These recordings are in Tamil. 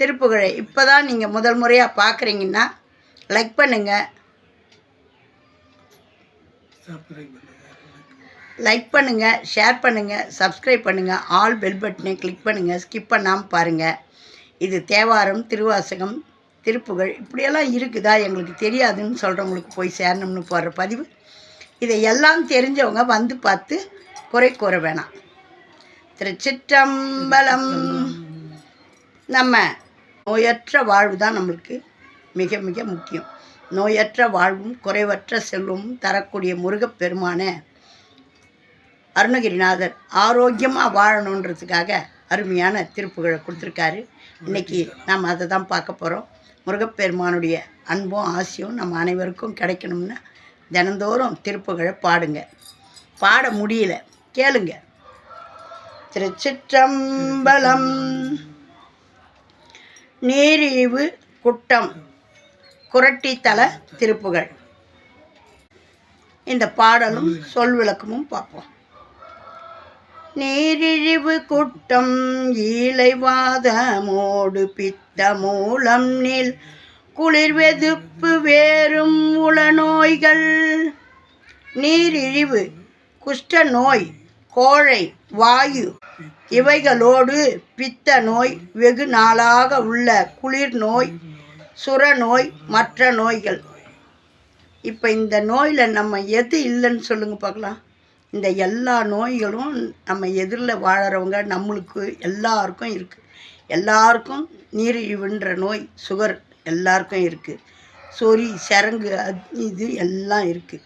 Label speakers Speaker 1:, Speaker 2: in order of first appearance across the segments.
Speaker 1: திருப்புகழை. இப்போ தான் நீங்கள் முதல் முறையாக பார்க்குறீங்கன்னா லைக் பண்ணுங்கள் லைக் பண்ணுங்கள் ஷேர் பண்ணுங்கள் சப்ஸ்கிரைப் பண்ணுங்கள் ஆல் பெல் பட்டனை கிளிக் பண்ணுங்கள் ஸ்கிப் பண்ணாமல் பாருங்கள் இது தேவாரம் திருவாசகம் திருப்புகழ் இப்படியெல்லாம் இருக்குதா எங்களுக்கு தெரியாதுன்னு சொல்கிறவங்களுக்கு போய் சேரணும்னு போடுற பதிவு. இதை எல்லாம் தெரிஞ்சவங்க வந்து பார்த்து குறை கூற வேணாம். திருச்சிற்றம்பலம். நம்ம நோயற்ற வாழ்வு தான் நம்மளுக்கு மிக மிக முக்கியம். நோயற்ற வாழ்வும் குறைவற்ற செல்வமும் தரக்கூடிய முருகப்பெருமான அருணகிரிநாதர் ஆரோக்கியமாக வாழணுன்றதுக்காக அருமையான திருப்புகளை கொடுத்துருக்காரு. இன்றைக்கி நாம் அதை தான் பார்க்க போகிறோம் முருகப்பெருமானுடைய அன்பும் ஆசையும் நம்ம அனைவருக்கும் கிடைக்கணும்னா தினந்தோறும் திருப்புகளை பாடுங்க. பாட முடியல. கேளுங்க. திருச்சிற்றம்பலம் நீரிழிவு குட்டம் குரட்டித்தல திருப்புகள். இந்த பாடலும் சொல் விளக்கமும் பார்ப்போம். நீரிழிவு குட்டம் ஈழைவாதமோடு பித்த மூலம் நில். குளிர்வெதுப்பு வேறும் உள நோய்கள் நீரிழிவு குஷ்ட நோய் கோழை வாயு இவைகளோடு பித்த நோய் வெகு நாளாக உள்ள குளிர் நோய் சுர நோய் மற்ற நோய்கள். இப்போ இந்த நோயில் நம்ம எது இல்லைன்னு சொல்லுங்க பார்க்கலாம். இந்த எல்லா நோய்களும் நம்ம எதிரில் வாழறவங்க நம்மளுக்கு எல்லாருக்கும் இருக்குது எல்லாருக்கும் நீரிழிவுன்ற நோய் சுகர் எல்லாருக்கும் இருக்குது சொறி சரங்கு அது இது எல்லாம் இருக்குது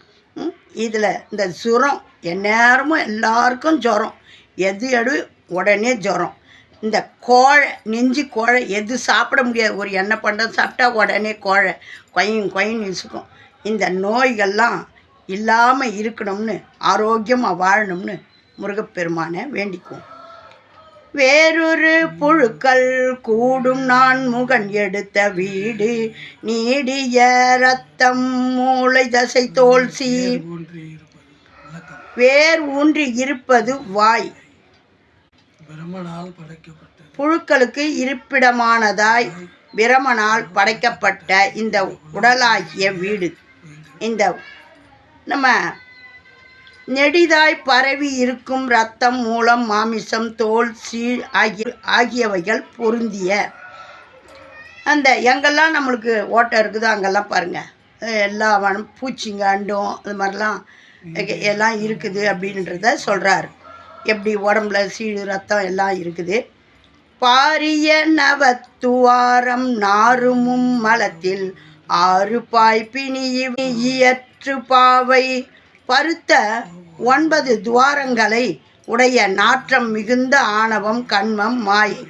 Speaker 1: இதில் இந்த ஜுரம் எந்நேரமும் எல்லாருக்கும் ஜுரம். எது எடு உடனே ஜுரம். இந்த கோழை நெஞ்சு கோழை எது சாப்பிட முடியாது. ஒரு எண்ணெய் பண்டம் சாப்பிட்டா உடனே கோழை. கொயின் கொயின் இசுக்கும். இந்த நோய்கள்லாம் இல்லாமல் இருக்கணும்னு ஆரோக்கியமாக வாழணும்னு முருகப்பெருமானை வேண்டிக்குவோம். வேறொரு புழுக்கள் கூடும் நான் முகன் எடுத்த வீடு நீடிய ரத்தம் மூளை தசை தோல் வேர் ஊன்றி இருப்பது வாய். புழுக்களுக்கு இருப்பிடமானதாய் பிரமனால் படைக்கப்பட்ட இந்த உடலாகிய வீடு. இந்த நம்ம நெடிதாய் பரவி இருக்கும் இரத்தம் மூலம் மாமிசம் தோல் சீழ் ஆகிய ஆகியவைகள் பொருந்திய. அந்த எங்கெல்லாம் நம்மளுக்கு ஓட்டை இருக்குதோ அங்கெல்லாம் பாருங்கள் எல்லா வனம் பூச்சிங்க அண்டும் அது மாதிரிலாம் எல்லாம் இருக்குது அப்படின்றத சொல்கிறார் எப்படி உடம்புல சீழு ரத்தம் எல்லாம் இருக்குது. பாரிய நவத்துவாரம் நாறுமும் மலத்தில் ஆறு பாய் இயற்று பாவை பருத்த ஒன்பது துவாரங்களை உடைய நாற்றம் மிகுந்த ஆணவம் கண்மம் மாயை.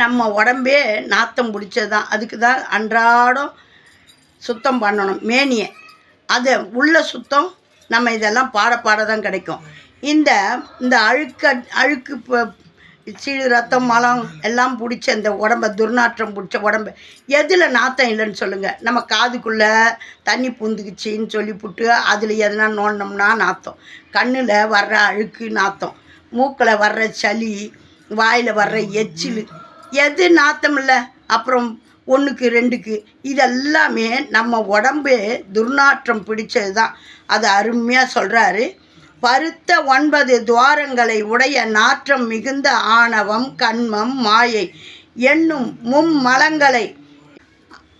Speaker 1: நம்ம உடம்பே நாத்தம் பிடிச்சதான் அதுக்கு தான் அன்றாடம் சுத்தம் பண்ணணும் மேனியை. அது உள்ள சுத்தம் நம்ம இதெல்லாம் பாட பாட தான் கிடைக்கும். இந்த இந்த அழுக்க அழுக்கு இப்போ சீழ் ரத்தம் மலம் எல்லாம் பிடிச்ச இந்த உடம்ப துர்நாற்றம் பிடிச்ச உடம்பு. எதில் நாத்தம் இல்லைன்னு சொல்லுங்கள் நம்ம காதுக்குள்ளே தண்ணி பூந்துக்குச்சின்னு சொல்லிப்புட்டு அதில் எதுனா நோண்டினோம்னா நாத்தம். கண்ணில் வர்ற அழுக்கு நாத்தம். மூக்கில் வர்ற சளி வாயில் வர்ற எச்சில். எது நாத்தம் இல்லை? அப்புறம் ஒன்றுக்கு ரெண்டுக்கு. இதெல்லாமே நம்ம உடம்பே துர்நாற்றம் பிடிச்சது தான் அது அருமையாக சொல்கிறாரு பருத்த ஒன்பது துவாரங்களை உடைய நாற்றம் மிகுந்த ஆணவம் கண்மம் மாயை என்னும் மும்மலங்களை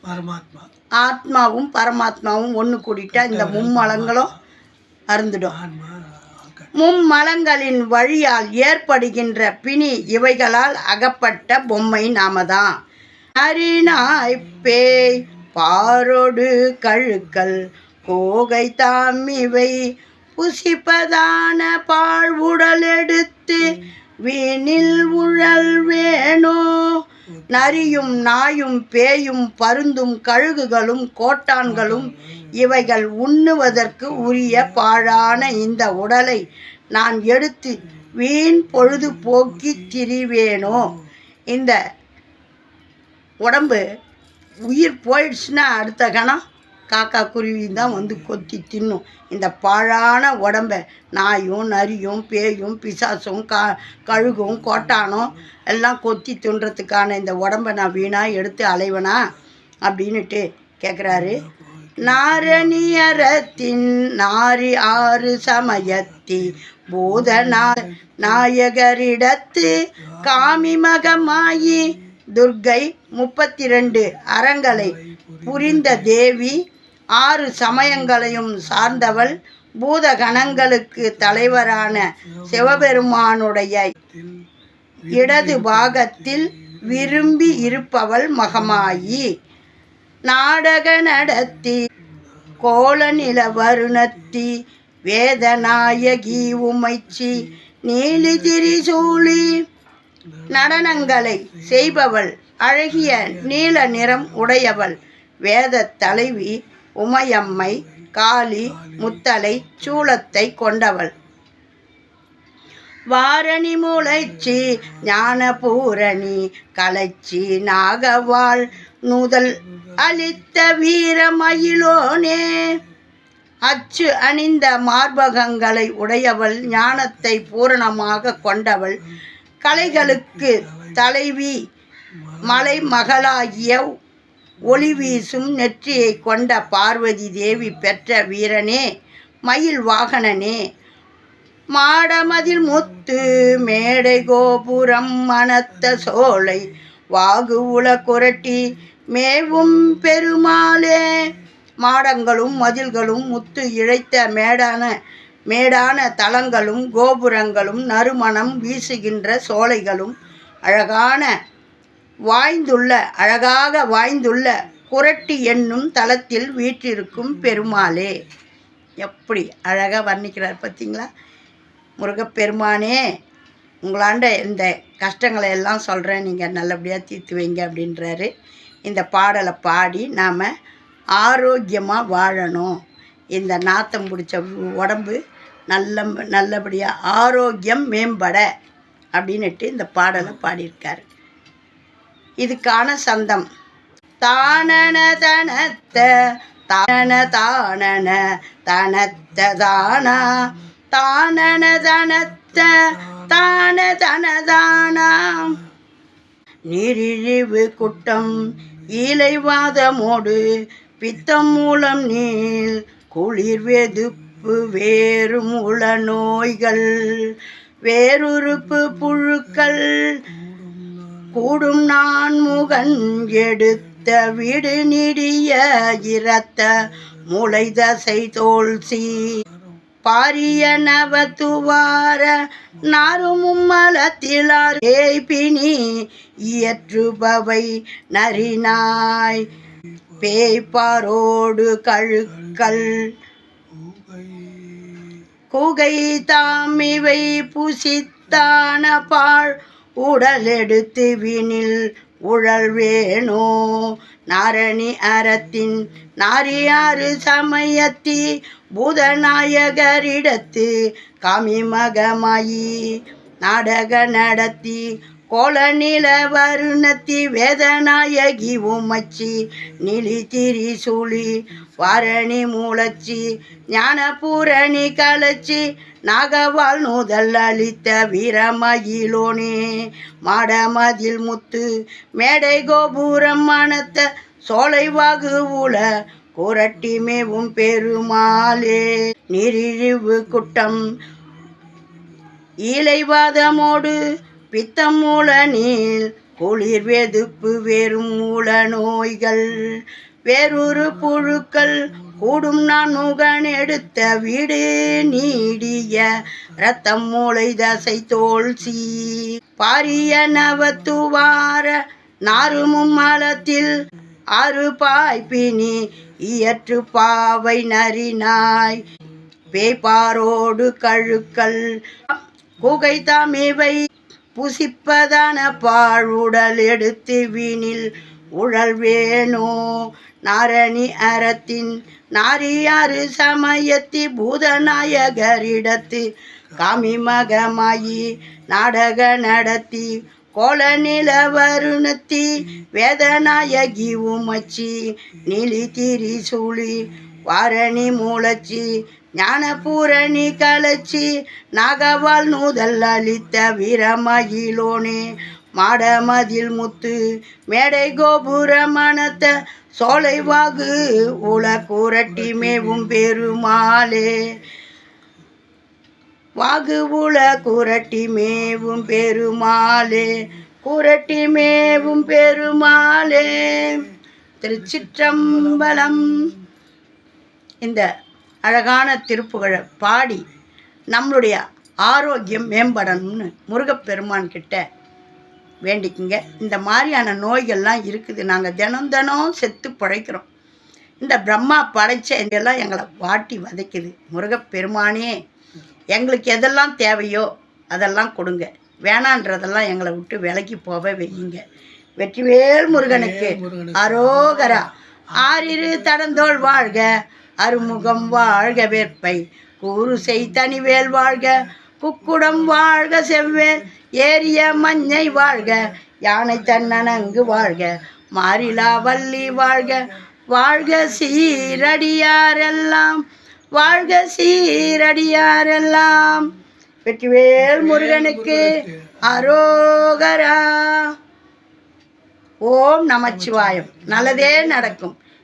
Speaker 2: பரமாத்மா.
Speaker 1: ஆத்மாவும் பரமாத்மாவும் ஒன்று கூடிட்டா இந்த மும்மலங்களும் அருந்துடும். மும்மலங்களின் வழியால் ஏற்படுகின்ற பிணி இவைகளால் அகப்பட்ட பொம்மை நாமதான். அரிநாய் பேய் பாரோடு கழுக்கல் கோகை தாம் இவை புசிப்பதான பால் உடல் எடுத்து வீணில் உழல் வேணோ. நரியும் நாயும் பேயும் பருந்தும் கழுகுகளும் கோட்டான்களும் இவைகள் உண்ணுவதற்கு உரிய பாழான இந்த உடலை நான் எடுத்து வீண் பொழுது போக்கி திரிவேனோ இந்த உடம்பு உயிர் போயிடுச்சுன்னா அடுத்த கணம் காக்கா குருவியும் தான் வந்து கொத்தி தின்னும். இந்த பாழான உடம்ப நாயும் நரியும் பேயும் பிசாசும் கா கழுகும் கோட்டானும் எல்லாம் கொத்தி தின்றதுக்கான இந்த உடம்ப நான் வீணாக எடுத்து அலைவனா? அப்படின்னுட்டு கேட்குறாரு நாரணியரத்தின் நாரி ஆறு சமயத்தி பூதநா நாயகரிடத்து காமிமகமாயி துர்க்கை முப்பத்தி ரெண்டு அறங்களை புரிந்த தேவி ஆறு சமயங்களையும் சார்ந்தவள் பூதகணங்களுக்கு தலைவரான சிவபெருமானுடைய இடது பாகத்தில் விரும்பி இருப்பவள் மகமாயி. நாடக நடத்தி கோலநில வருணத்தி வேதநாயகி உமைச்சி நீலி திரிசூலி நடனங்களை செய்பவள் அழகிய நீல நிறம் உடையவள். வேத தலைவி உமையம்மை காளி முத்தலை சூளத்தை கொண்டவள். வாரணி முளைச்சி ஞானபூரணி கலைச்சி நாகவாள். நூதல் அளித்த வீரமயிலோனே அச்சு அணிந்த மார்பகங்களை உடையவள் ஞானத்தை பூரணமாக கொண்டவள். கலைகளுக்கு தலைவி மலை மகளாகிய ஒளி வீசும் நெற்றியை கொண்ட பார்வதி தேவி பெற்ற வீரனே மயில் வாகனனே. மாடமதில் முத்து மேடை கோபுரம் மணத்த சோலை வாகு உல குரட்டி மேவும் பெருமாளே. மாடங்களும் மதில்களும் முத்து இழைத்த மேடான மேடான தளங்களும் கோபுரங்களும் நறுமணம் வீசுகின்ற சோலைகளும் அழகான வாய்ந்துள்ள அழகாக வாய்ந்துள்ள குரட்டி என்னும் தளத்தில் வீற்றிருக்கும் பெருமாளே. எப்படி அழகாக வர்ணிக்கிறார் பார்த்தீங்களா? முருகப்பெருமானே உங்களாண்ட இந்த கஷ்டங்களை எல்லாம் சொல்கிறேன் நீங்கள் நல்லபடியாக தீர்த்து வைங்க அப்படின்றாரு. இந்த பாடலை பாடி நாம் ஆரோக்கியமாக வாழணும். இந்த நாத்தம் பிடிச்ச உடம்பு நல்ல நல்லபடியாக ஆரோக்கியம் மேம்பட அப்படின்னுட்டு இந்த பாடலை பாடியிருக்கார். இதுக்கான சந்தம். தானன தனத்த தானன தானன தனத்த தானா? தானன தனத்த தான தனதானா? நீரிழிவு குட்டம் ஈலைவாதமோடு பித்தம் மூலம் நீள் குளிர்வேது உறுப்பு வேறும் உள நோய்கள் வேறுறுப்பு புழுக்கள். கூடும் நான் முகன் எடுத்த விடு நிடிய இரத்த முளை தசை தோல்சி பாரிய நவத்துவார நாரும் மலத்திலார் பிணி இயற்றுபவை நரினாய். பேய்ப்பாரோடு கழுக்கள் குகை தாமிவை புசித்தான பாழ் உடலெடுத்து வினில் உழல்வேணோ நாரணி அறத்தின் நாரியாறு சமயத்தி பூதநாயகரிடத்து காமிமகமாயி நாடக நடத்தி கோலநில வருணத்தி வேதநாயகி உமச்சி நிலி திரிசூலி வாரணி மூலச்சி ஞானபூரணி கலச்சி நாகவால் நூதல் அளித்த வீரமயிலோனே மாடமதில் முத்து மேடை கோபுரம் மணத்த சோலை வாகு உல குரட்டி மேவும் பெருமாளே. நீரிழிவு குட்டம் ஈலைவாதமோடு பித்தம் மூல நீள் குளிர் வெதுப்பு வெறும் மூல நோய்கள். வேறொரு புழுக்கள் கூடும் நான் முகன் எடுத்த வீடு நீடிய ரத்தம் மூளை தசை தோல் சீ பாரிய நவத்துவார நாருமும் மலத்தில் ஆறு பாய்ப்பினி இயற்று பாவை நரினாய் பேய்பாரோடு கழுக்கள் குகைதாம் இவை புசிப்பதான பாழுடல் எடுத்து வீணில் உழல் வேணோ நாரணி அறத்தின் நாரியாறு சமயத்தி பூதநாயகரிடத்து காமிமகமாயி நாடக நடத்தி கோல நில வருணத்தி வேதநாயகி உமச்சி நீலி திரிசூலி வாரணி மூலச்சி ஞானபூரணி கலச்சி நாகவால் நூதல் அளித்த வீரமகிலோனே மாடமதில் முத்து மேடை கோபுர மனத்த சோலை உல கூரட்டி மேவும் பெருமாளே. வாகு உல கூரட்டி மேவும் பெருமாளே. கூரட்டி மேவும் பெருமாளே. திருச்சிற்றம்பலம் இந்த அழகான திருப்புகழை பாடி நம்மளுடைய ஆரோக்கியம் மேம்படணும்னு முருகப்பெருமான் கிட்ட வேண்டிக்குங்க. இந்த மாதிரியான நோய்கள்லாம் இருக்குது. நாங்கள் தினம் தினம் செத்து பிழைக்கிறோம். இந்த பிரம்மா படைச்ச இதெல்லாம் எங்களை வாட்டி வதைக்குது. முருகப்பெருமானே எங்களுக்கு எதெல்லாம் தேவையோ அதெல்லாம் கொடுங்க. வேணான்றதெல்லாம் எங்களை விட்டு விலக்கி போக வையுங்க. வெற்றிவேல் முருகனுக்கு அரோகரா. ஆறிரு தடந்தோள் வாழ்க. அருமுகம் வாழ்க வேற்பை. கூறுசை தனிவேல் வாழ்க குக்குடம் வாழ்க செவ்வேல் ஏரிய மஞ்சை வாழ்க யானை தன்னனங்கு வாழ்க மாறிலா வள்ளி வாழ்க வாழ்க சீரடியாரெல்லாம் வாழ்க சீரடியாரெல்லாம். வெற்றிவேல் முருகனுக்கு அரோகரா. ஓம் நமச்சிவாயம். நல்லதே நடக்கும்.